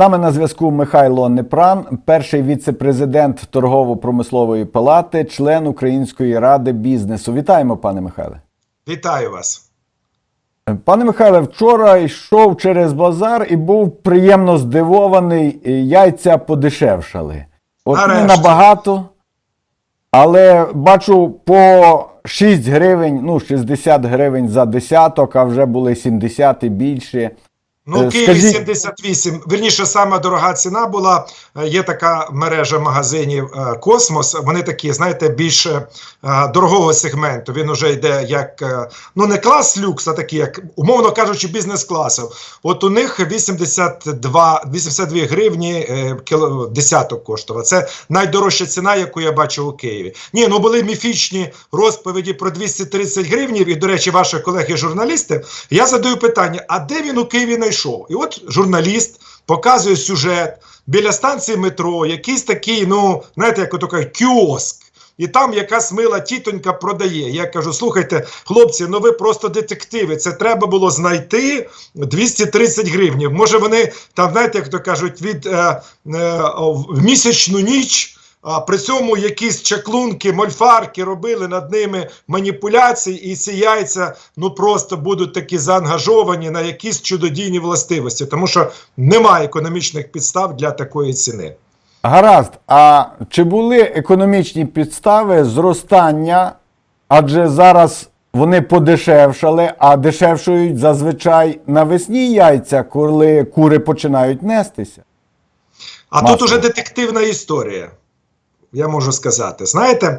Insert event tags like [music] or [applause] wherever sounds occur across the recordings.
нами на зв'язку Михайло Непран, перший віце-президент торгово-промислової палати, член Української ради бізнесу. Вітаємо, пане Михайле. Вітаю вас. Пане Михайле, вчора йшов через базар і був приємно здивований. Яйця подешевшали. От не набагато, але бачу по 6 гривень, ну 60 гривень за десяток, а вже були 70 і більше. Ну, Е, Києві скажіть- 78. Вірніше, сама дорога ціна була. Е, Є така мережа магазинів е, Космос. Вони такі, знаєте, більше дорогого сегменту. Він уже йде як ну не клас люкс, а такий, як умовно кажучи, бізнес-класу. От у них 82, 82 гривні кіло, десяток коштував. Це найдорожча ціна, яку я бачив у Києві. Ні, ну були міфічні розповіді про 230 гривнів. І, до речі, ваші колеги-журналісти. Я задаю питання: а де він у Києві знайшов? І от журналіст показує сюжет біля станції метро, якийсь такий, ну, знаєте, як ото кіоск. І там якась мила тітонька продає. Я кажу: слухайте, хлопці, ну ви просто детективи. Це треба було знайти 230 гривнів. Може, вони там, знаєте, як то кажуть, від е, е, в місячну ніч. А при цьому якісь чаклунки, мольфарки робили над ними маніпуляції, і ці яйця ну просто будуть такі заангажовані на якісь чудодійні властивості, тому що немає економічних підстав для такої ціни. Гаразд, а чи були економічні підстави зростання? Адже зараз вони подешевшали, а дешевшують зазвичай навесні яйця, коли кури починають нестися. А Масло. тут уже детективна історія. Я можу сказати, знаєте,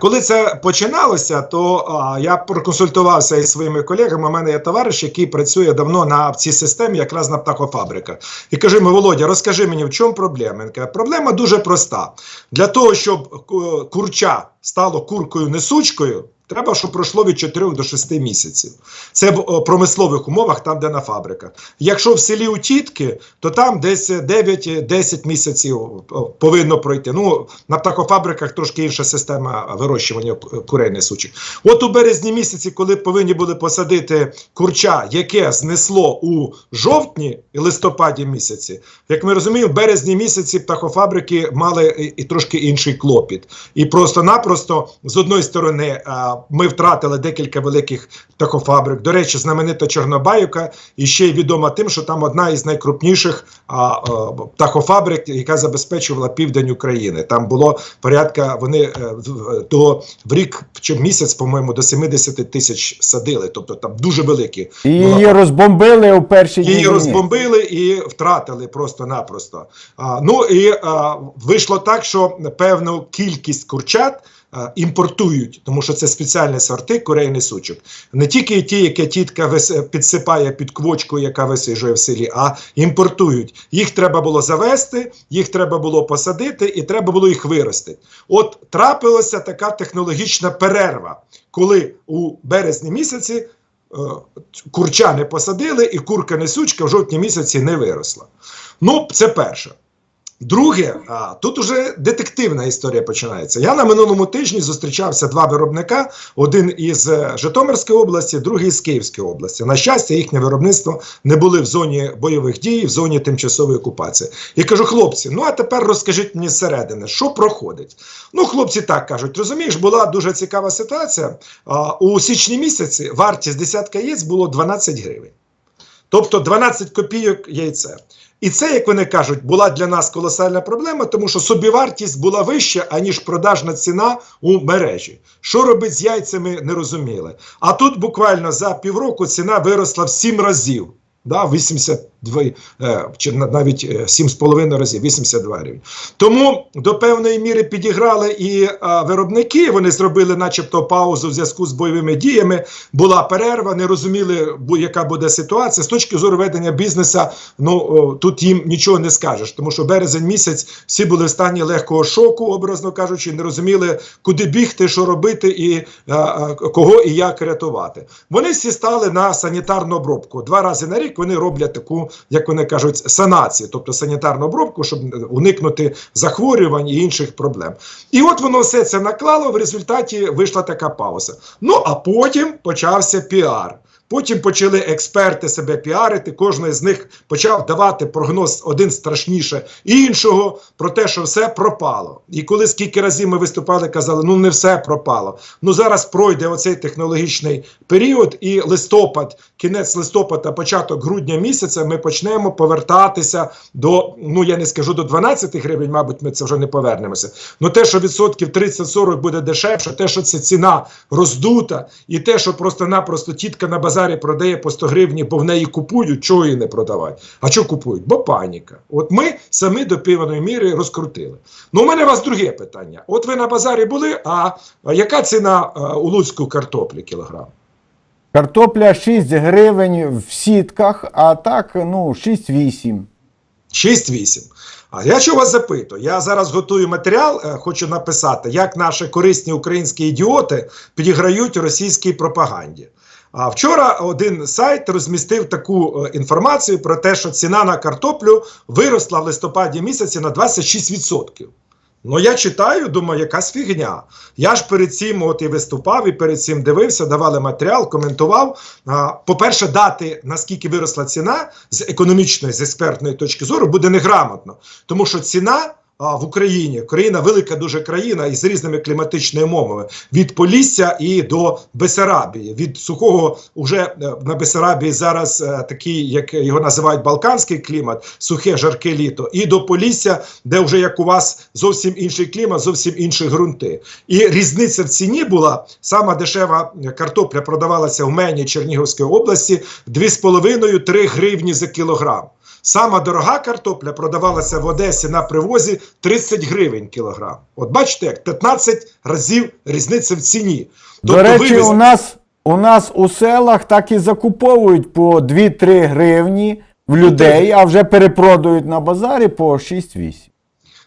коли це починалося, то я проконсультувався із своїми колегами. У мене є товариш, який працює давно на цій системі, якраз на птахофабриках. І каже йому, Володя, розкажи мені, в чому проблема? Проблема дуже проста. Для того, щоб курча стало куркою несучкою, треба, щоб пройшло від 4 до 6 місяців. Це в промислових умовах, там, де на фабриках. Якщо в селі у тітки, то там десь 9-10 місяців повинно пройти. Ну, на птахофабриках трошки інша система вирощування ку- курей несучих. От у березні місяці, коли повинні були посадити курча, яке знесло у жовтні і листопаді місяці, як ми розуміємо, в березні місяці птахофабрики мали і, трошки інший клопіт. І просто-напросто, з одної сторони, ми втратили декілька великих птахофабрик. До речі, знаменита Чорнобаївка і ще й відома тим, що там одна із найкрупніших а, а, птахофабрик, яка забезпечувала південь України. Там було порядка, вони е, до в рік чи в місяць, по-моєму, до 70 тисяч садили. Тобто там дуже великі. І її розбомбили у перші. Її війни. розбомбили і втратили просто-напросто. А, ну і а, вийшло так, що певну кількість курчат. А, Імпортують, тому що це спеціальні сорти курей несучок. Не тільки ті, які тітка підсипає під квочку, яка висиджує в селі, а імпортують. Їх треба було завести, їх треба було посадити, і треба було їх виростити. От трапилася така технологічна перерва, коли у березні місяці е, курча не посадили, і курка несучка в жовтні місяці не виросла. Ну, це перше. Друге, тут уже детективна історія починається. Я на минулому тижні зустрічався два виробника: один із е, Житомирської області, другий з Київської області. На щастя, їхнє виробництво не були в зоні бойових дій, в зоні тимчасової окупації. І кажу, хлопці, ну а тепер розкажіть мені зсередини, що проходить. Ну, хлопці так кажуть, розумієш, була дуже цікава ситуація. У січні місяці вартість десятка яєць було 12 гривень. Тобто 12 копійок яйце. І це, як вони кажуть, була для нас колосальна проблема, тому що собівартість була вища, аніж продажна ціна у мережі. Що робить з яйцями, не розуміли. А тут буквально за півроку ціна виросла в сім разів, да, 85%. 2, е, чи навіть е, 7,5 разів, 82 гривень. Тому до певної міри підіграли і е, виробники. Вони зробили, начебто, паузу в зв'язку з бойовими діями. Була перерва, не розуміли, яка буде ситуація. З точки зору ведення бізнесу, ну тут їм нічого не скажеш, тому що березень місяць всі були в стані легкого шоку, образно кажучи, не розуміли, куди бігти, що робити, і кого і як рятувати. Вони всі стали на санітарну обробку. Два рази на рік вони роблять таку як вони кажуть, санації, тобто санітарну обробку, щоб уникнути захворювань і інших проблем. І от воно все це наклало. В результаті вийшла така пауза. Ну а потім почався піар. Потім почали експерти себе піарити. Кожен з них почав давати прогноз один страшніше іншого про те, що все пропало. І коли скільки разів ми виступали, казали, ну не все пропало. Ну зараз пройде оцей технологічний період, і листопад, кінець листопада, початок грудня місяця, ми почнемо повертатися до, ну я не скажу до 12 гривень, мабуть, ми це вже не повернемося. Ну те, що відсотків 30-40 буде дешевше, те, що ця ціна роздута, і те, що просто-напросто тітка на базарі продає по 100 гривні, бо в неї купують, чого її не продавати. А що купують? Бо паніка. От ми самі до певної міри розкрутили. Ну, у мене у вас друге питання. От ви на базарі були, а, а яка ціна у Луцьку картоплі кілограм? Картопля 6 гривень в сітках, а так, ну, 6-8. 6-8. А я що вас запитую? Я зараз готую матеріал, е, хочу написати, як наші корисні українські ідіоти підіграють російській пропаганді. А вчора один сайт розмістив таку е, інформацію про те, що ціна на картоплю виросла в листопаді місяці на 26%. Ну, я читаю, думаю, якась фігня. Я ж перед цим от і виступав, і перед цим дивився, давали матеріал, коментував. По-перше, дати, наскільки виросла ціна з економічної, з експертної точки зору, буде неграмотно. Тому що ціна а, в Україні, країна велика дуже країна із різними кліматичними умовами, від Полісся і до Бесарабії. Від сухого уже е, на Бесарабії зараз е, такий, як його називають балканський клімат, сухе жарке літо, і до Полісся, де вже як у вас зовсім інший клімат, зовсім інші ґрунти. І різниця в ціні була сама дешева картопля продавалася в мені Чернігівської області 2,5-3 гривні за кілограм. Сама дорога картопля продавалася в Одесі на привозі 30 гривень кілограм. От бачите, як 15 разів різниця в ціні. До речі, вивіз- у нас, у нас у селах так і закуповують по 2-3 гривні в людей, а вже перепродають на базарі по 6-8.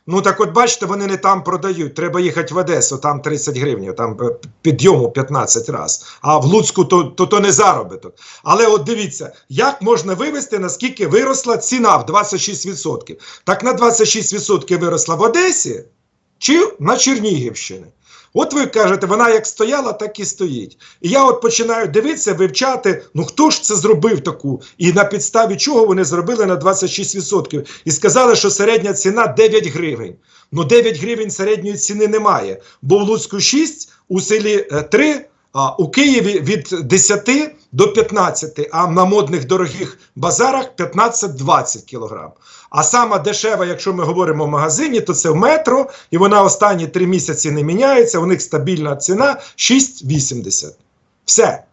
Ну так от бачите, вони не там продають. Треба їхати в Одесу, там 30 гривень, там е, підйому 15 раз. А в Луцьку то, то, то не заробіток. Але от дивіться, як можна вивести, наскільки виросла ціна в 26%. Так на 26% виросла в Одесі чи на Чернігівщині. От ви кажете, вона як стояла, так і стоїть. І я от починаю дивитися, вивчати, ну хто ж це зробив таку, і на підставі чого вони зробили на 26%. І сказали, що середня ціна 9 гривень. Ну 9 гривень середньої ціни немає. Бо в Луцьку 6, у селі е, 3, а у Києві від 10 до 15, а на модних дорогих базарах 15-20 кілограм. А сама дешева, якщо ми говоримо в магазині, то це в метро, і вона останні три місяці не міняється. У них стабільна ціна 6,80. Все.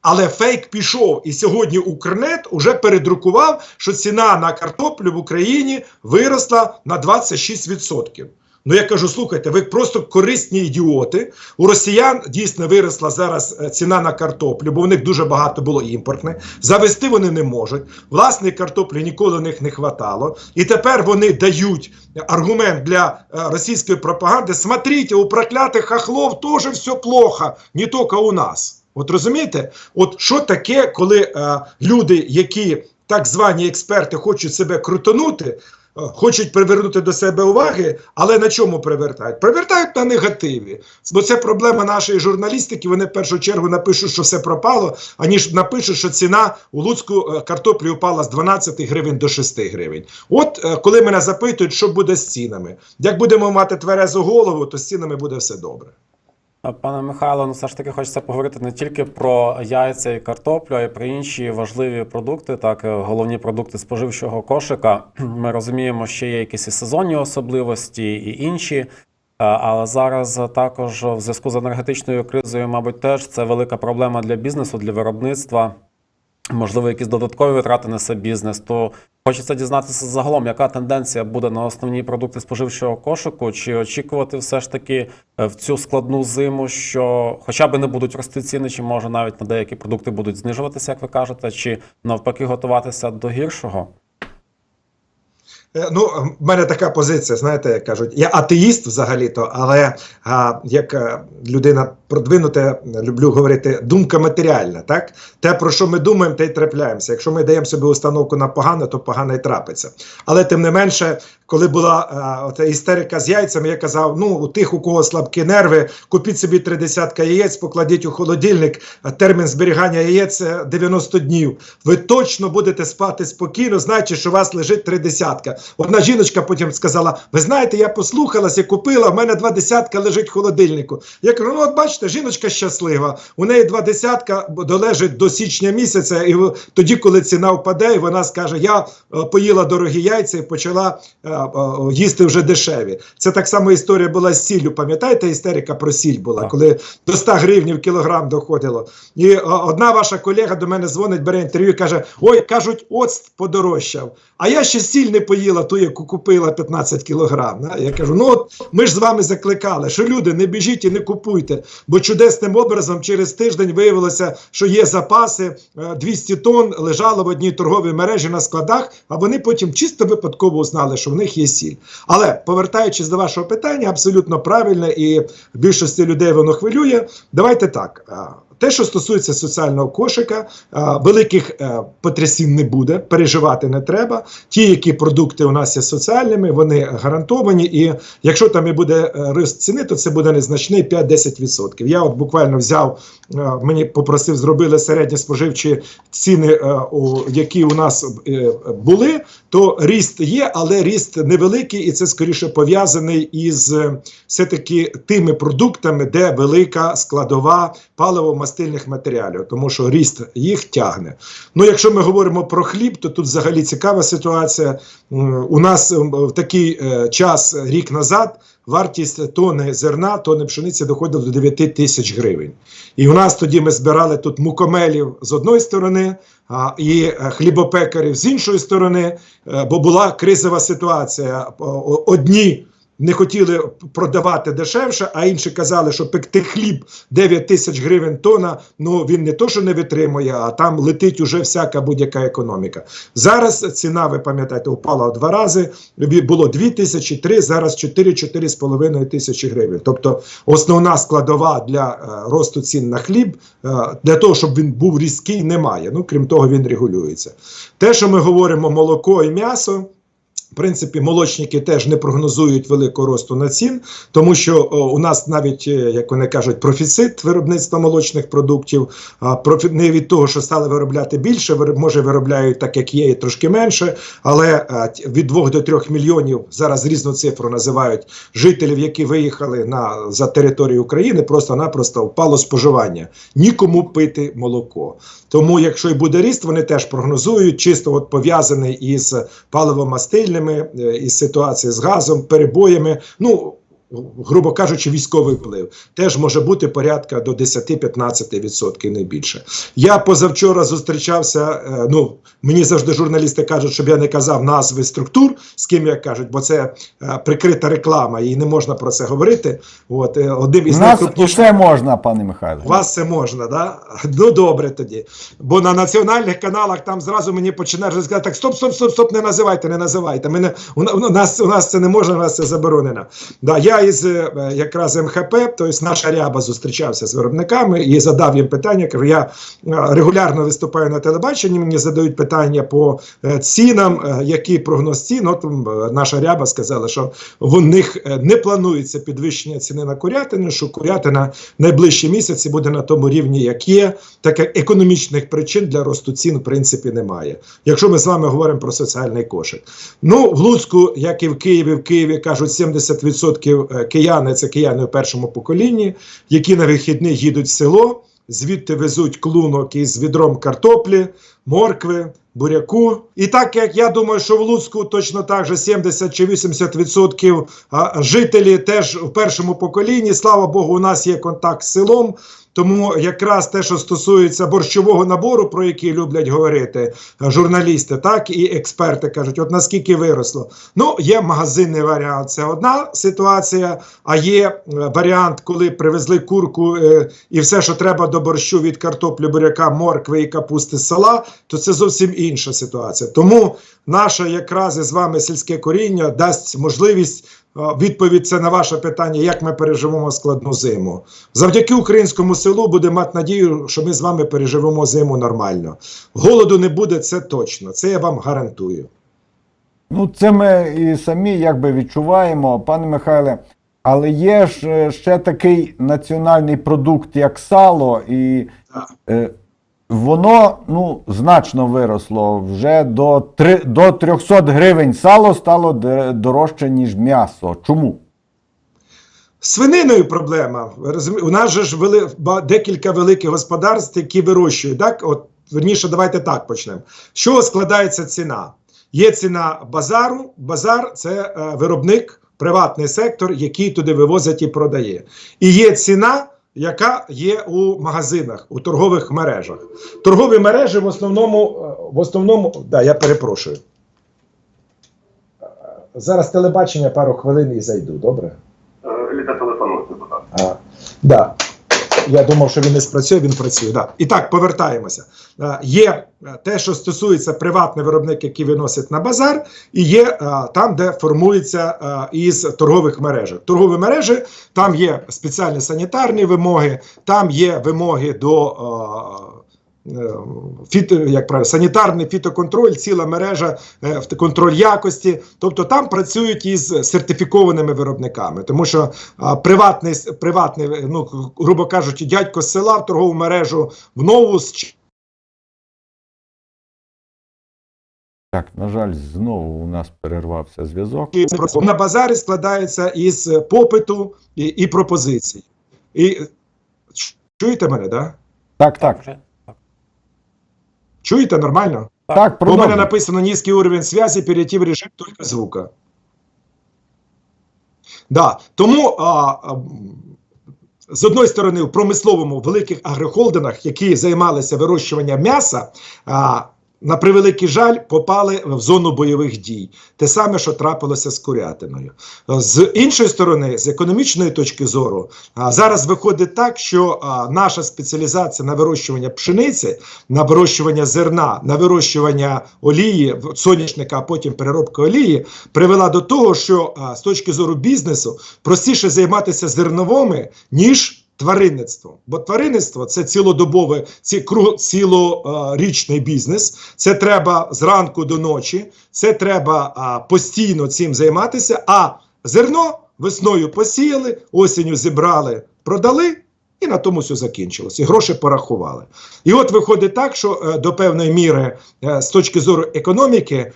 Але фейк пішов, і сьогодні Укрнет уже передрукував, що ціна на картоплю в Україні виросла на 26%. Ну я кажу, слухайте, ви просто корисні ідіоти. У росіян дійсно виросла зараз е, ціна на картоплю, бо в них дуже багато було імпортне. Завести вони не можуть. Власної картоплі ніколи в них не хватало. І тепер вони дають аргумент для е, російської пропаганди: смотрите, у проклятих хохлов теж все плохо, не тільки у нас. От розумієте, от що таке, коли е, люди, які так звані експерти, хочуть себе крутонути, хочуть привернути до себе уваги, але на чому привертають? Привертають на негативі. Бо це проблема нашої журналістики. Вони в першу чергу напишуть, що все пропало, аніж напишуть, що ціна у Луцьку е, картоплі упала з 12 гривень до 6 гривень. От е, коли мене запитують, що буде з цінами, як будемо мати тверезу голову, то з цінами буде все добре. Пане Михайло, ну все ж таки хочеться поговорити не тільки про яйця і картоплю, а й про інші важливі продукти, так е, головні продукти споживчого кошика. [clears throat] Ми розуміємо, що є якісь і сезонні особливості і інші. Е, Але зараз також в зв'язку з енергетичною кризою, мабуть, теж це велика проблема для бізнесу, для виробництва. Можливо, якісь додаткові витрати несе бізнес. То хочеться дізнатися загалом, яка тенденція буде на основні продукти споживчого кошику, чи очікувати все ж таки е, в цю складну зиму, що хоча б не будуть рости ціни, чи може навіть на деякі продукти будуть знижуватися, як ви кажете, чи навпаки готуватися до гіршого? Е, Ну, в мене така позиція, знаєте, як кажуть, я атеїст взагалі-то, але а, як а, людина продвинута, люблю говорити, думка матеріальна. Так, те, про що ми думаємо, те й трапляємося. Якщо ми даємо собі установку на погане, то погане й трапиться. Але тим не менше, коли була е, ота істерика з яйцями, я казав: ну у тих, у кого слабкі нерви, купіть собі три десятка яєць, покладіть у холодильник. а Термін зберігання яєць е, 90 днів. Ви точно будете спати спокійно, знаючи, що у вас лежить три десятка. Одна жіночка потім сказала: Ви знаєте, я послухалась і купила. в мене два десятка лежить в холодильнику. Я кажу: ну от бачите, жіночка щаслива. У неї два десятка долежить до січня місяця, і тоді, коли ціна впаде, і вона скаже: Я е, поїла дорогі яйця і почала е, е, їсти вже дешеві. Це так само історія була з сіллю. Пам'ятаєте, істерика про сіль була, коли до 100 гривнів кілограм доходило. І е, одна ваша колега до мене дзвонить, бере інтерв'ю і каже: Ой, кажуть, оцт подорожчав. А я ще сіль не поїла, ту, яку купила 15 кілограм. Я кажу: ну от ми ж з вами закликали, що люди не біжіть і не купуйте, бо чудесним образом через тиждень виявилося, що є запаси е, 200 тонн лежало в одній торговій мережі на складах, а вони потім чисто випадково узнали, що в них є сіль. Але повертаючись до вашого питання, абсолютно правильно і більшості людей воно хвилює. Давайте так. Те, що стосується соціального кошика, великих е, потрясінь не буде, переживати не треба. Ті, які продукти у нас є соціальними, вони гарантовані. І якщо там і буде е, ріст ціни, то це буде незначний 5-10%. Я от буквально взяв, е, мені попросив, зробили середні споживчі ціни, е, які у нас е, були, то ріст є, але ріст невеликий, і це скоріше пов'язаний із е, все-таки тими продуктами, де велика складова паливо-мастильних матеріалів, тому що ріст їх тягне. Ну, якщо ми говоримо про хліб, то тут взагалі цікава ситуація. У нас в такий е, час, е, рік назад, вартість тони зерна, тони пшениці доходила до 9 тисяч гривень. І у нас тоді ми збирали тут мукомелів з одної сторони, а, і е, хлібопекарів з іншої сторони, бо була кризова ситуація. Одні не хотіли продавати дешевше, а інші казали, що пекти хліб 9 тисяч гривень тонна, ну він не то, що не витримує, а там летить уже всяка будь-яка економіка. Зараз ціна, ви пам'ятаєте, упала в два рази. Було 2 тисячі, 3, зараз 4-4,5 тисячі гривень. Тобто основна складова для е, росту цін на хліб, е, для того, щоб він був різкий, немає. Ну, крім того, він регулюється. Те, що ми говоримо молоко і м'ясо. В принципі, молочники теж не прогнозують великого росту на цін, тому що о, у нас навіть, е, як вони кажуть, профіцит виробництва молочних продуктів. А профі... не від того, що стали виробляти більше, вироб- може виробляють так, як є, і трошки менше. Але а, від 2 до 3 мільйонів зараз різну цифру називають жителів, які виїхали на за територію України, просто-напросто впало споживання. Нікому пити молоко. Тому, якщо і буде ріст, вони теж прогнозують, чисто от пов'язаний із паливомастильними, е, із ситуацією з газом, перебоями. Ну, грубо кажучи, військовий вплив теж може бути порядка до 10-15% не більше. Я позавчора зустрічався. е, Ну мені завжди журналісти кажуть, щоб я не казав назви структур, з ким як кажуть, бо це е, прикрита реклама, і не можна про це говорити. От е, один із нас найкрупніших усе можна, пане Михайло. у вас це можна, да? Ну добре тоді. Бо на національних каналах там зразу мені починають сказати, так стоп, стоп, стоп, стоп, не називайте, не називайте. Мене, у, нас, у нас це не можна, у нас це заборонено. Да, я із е, якраз МХП, тобто наша ряба зустрічався з виробниками і задав їм питання. Кажу, я е, регулярно виступаю на телебаченні, мені задають питання по е, цінам, який прогноз цін. От наша ряба сказала, що в них не планується підвищення ціни на курятину, що курятина найближчі місяці буде на тому рівні, як є. Так економічних причин для росту цін в принципі немає. Якщо ми з вами говоримо про соціальний кошик. Ну, в Луцьку, як і в Києві, в Києві кажуть, 70% кияни це кияни в першому поколінні, які на вихідні їдуть в село, звідти везуть клунок із відром картоплі, моркви. Буряку. І так як я думаю, що в Луцьку точно так же 70 чи 80% а, жителі теж в першому поколінні. Слава Богу, у нас є контакт з селом. Тому якраз те, що стосується борщового набору, про який люблять говорити е, журналісти, так і експерти кажуть, от наскільки виросло. Ну, є магазинний варіант, це одна ситуація. А є е, варіант, коли привезли курку е, і все, що треба до борщу від картоплі, буряка, моркви і капусти з села, то це зовсім інша ситуація. Тому наше якраз із вами сільське коріння дасть можливість. Е, Відповідь це на ваше питання, як ми переживемо складну зиму. Завдяки українському селу буде мати надію, що ми з вами переживемо зиму нормально. Голоду не буде, це точно. Це я вам гарантую. Ну, це ми і самі якби відчуваємо, пане Михайле. Але є ж е, ще такий національний продукт, як сало, і Так. Воно ну, значно виросло. Вже до, три, до 300 гривень сало стало дорожче, ніж м'ясо. Чому? Свининою проблема. У нас же ж вели... декілька великих господарств, які вирощують. Так? От, верніше, давайте так почнемо. З чого складається ціна? Є ціна базару. Базар це е, виробник, приватний сектор, який туди вивозить і продає. І є ціна, яка є у магазинах, у торгових мережах. Торгові мережі в основному, е, в основному, да, я перепрошую. Е, Зараз телебачення пару хвилин і зайду, добре? Літа телефонуйте, будь ласка. Да. Я думав, що він не спрацює, він працює. Да. І так, повертаємося. А, є е, те, що стосується приватний виробник, який виносить на базар, і є а, там, де формується із торгових мережі. Торгові мережі там є спеціальні санітарні вимоги, там є вимоги до. Е, Фіто, як правильно, санітарний фітоконтроль, ціла мережа е, в- контроль якості. Тобто там працюють із сертифікованими виробниками, тому що а, приватний, приватний, ну грубо кажучи, дядько з села в торгову мережу в новус чи Так, на жаль, знову у нас перервався зв'язок. на базарі складається із попиту і, і пропозицій. І чуєте мене, да? Так, так. Чуєте нормально? Так, у мене написано низький уровень связи, перейти в режим тільки звука. Да. Тому а, а, з одної сторони, в промисловому великих агрохолдингах, які займалися вирощуванням м'яса, а, на превеликий жаль, попали в зону бойових дій. Те саме, що трапилося з курятиною. З іншої сторони, з економічної точки зору, зараз виходить так, що наша спеціалізація на вирощування пшениці, на вирощування зерна, на вирощування олії, соняшника, а потім переробка олії, привела до того, що з точки зору бізнесу простіше займатися зерновими, ніж тваринництвом. Бо тваринництво це цілодобове, ці цілорічний бізнес. Це треба зранку до ночі, це треба а, постійно цим займатися. А зерно весною посіяли, осінню зібрали, продали. І на тому все закінчилось. І гроші порахували. І от виходить так, що е, до певної міри, е, з точки зору економіки, е,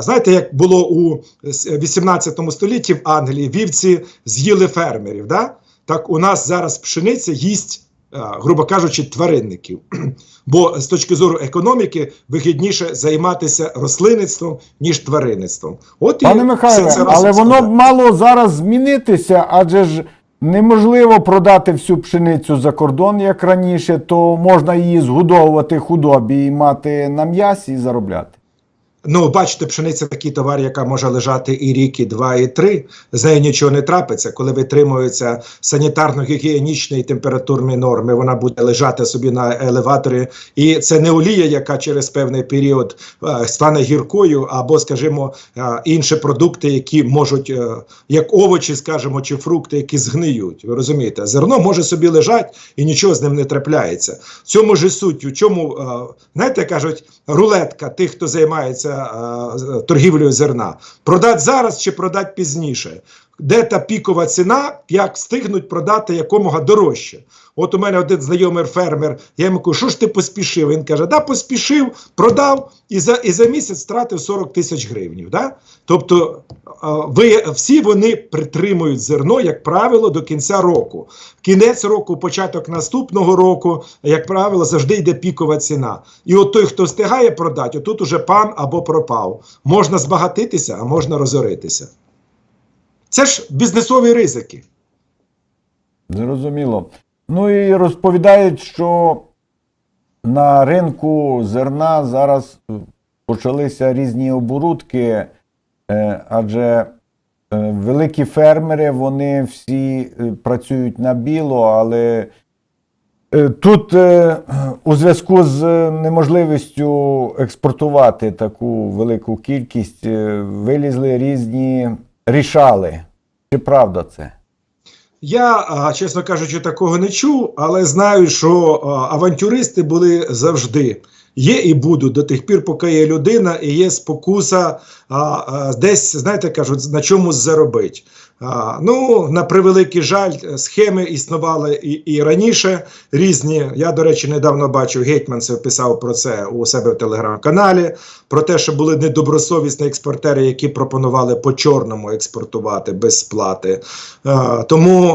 знаєте, як було у с- 18 столітті в Англії, вівці з'їли фермерів. Да? Так у нас зараз пшениця їсть, е, грубо кажучи, тваринників. [clears throat] Бо з точки зору економіки вигідніше займатися рослинництвом, ніж тваринництвом. От і Пане все Михайле, але воно б мало зараз змінитися, адже ж неможливо продати всю пшеницю за кордон, як раніше, то можна її згодовувати худобі і мати на м'ясі і заробляти. Ну, бачите, пшениця такий товар, яка може лежати і рік, і два, і три. З нею нічого не трапиться. Коли витримуються санітарно-гігієнічні температурні норми, вона буде лежати собі на елеваторі. І це не олія, яка через певний період е, стане гіркою, або, скажімо, е, інші продукти, які можуть, е, як овочі, скажімо, чи фрукти, які згниють. Ви розумієте, зерно може собі лежати і нічого з ним не трапляється. В цьому ж суть. У чому, знаєте, кажуть, рулетка тих, хто займається е, торгівлею зерна. Продать зараз чи продать пізніше. Де та пікова ціна, як встигнуть продати якомога дорожче. От у мене один знайомий фермер, я йому кажу, що ж ти поспішив? Він каже, да, поспішив, продав і за, і за місяць втратив 40 тисяч гривнів. Да? Тобто ви, всі вони притримують зерно, як правило, до кінця року. Кінець року, початок наступного року, як правило, завжди йде пікова ціна. І от той, хто встигає продати, отут уже пан або пропав. Можна збагатитися, а можна розоритися. Це ж бізнесові ризики. Зрозуміло. Ну і розповідають, що на ринку зерна зараз почалися різні оборудки, е, адже е, великі фермери, вони всі е, працюють на біло, але тут у зв'язку з неможливістю експортувати таку велику кількість, вилізли різні рішали. Чи правда це? Я, чесно кажучи, такого не чув, але знаю, що авантюристи були завжди. Є і будуть до тих пір, поки є людина і є спокуса а, а, десь, знаєте, кажуть, на чомусь заробити. Ну, на превеликий жаль, схеми існували і, і раніше різні. Я, до речі, недавно бачив, Гетьманцев писав про це у себе в телеграм-каналі, про те, що були недобросовісні експортери, які пропонували по чорному експортувати без сплати. Е, тому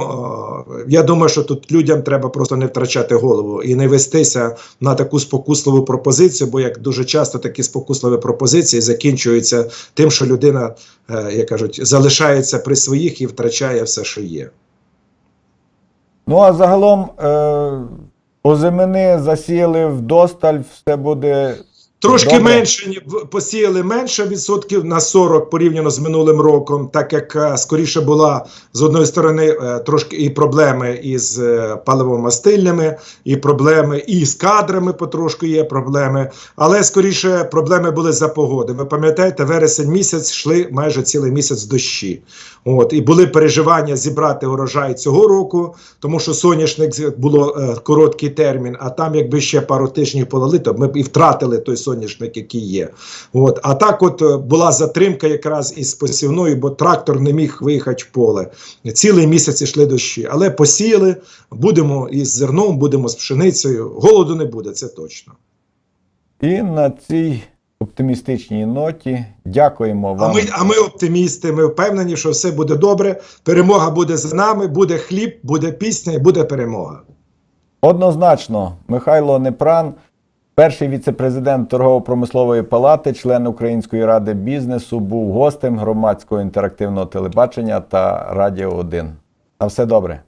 е, я думаю, що тут людям треба просто не втрачати голову і не вестися на таку спокусливу пропозицію, бо як дуже часто такі спокусливі пропозиції закінчуються тим, що людина, е, як кажуть, залишається при своїх і втрачає все, що є. Ну а загалом е, озимини засіяли вдосталь, все буде. Трошки Добре. менше посіяли менше відсотків на 40 порівняно з минулим роком, так як е, скоріше була з одної сторони е, трошки і проблеми із е, паливомастильними, і проблеми і з кадрами потрошку є проблеми, але скоріше проблеми були за погоди. Ви пам'ятаєте, вересень місяць йшли майже цілий місяць дощі. От і були переживання зібрати урожай цього року, тому що соняшник було е, короткий термін. А там, якби ще пару тижнів полили, то ми б і втратили той соняшник, який є. От а так, от е, була затримка якраз із посівною, бо трактор не міг виїхати в поле. Цілий місяць йшли дощі, але посіяли. Будемо із зерном, будемо з пшеницею. Голоду не буде, це точно. І на цій оптимістичній ноті дякуємо А вам. ми, а ми оптимісти. Ми впевнені, що все буде добре. Перемога буде за нами, буде хліб, буде пісня і буде перемога. Однозначно, Михайло Непран, перший віце-президент торгово-промислової палати, член Української ради бізнесу, був гостем громадського інтерактивного телебачення та Радіо 1. На все добре.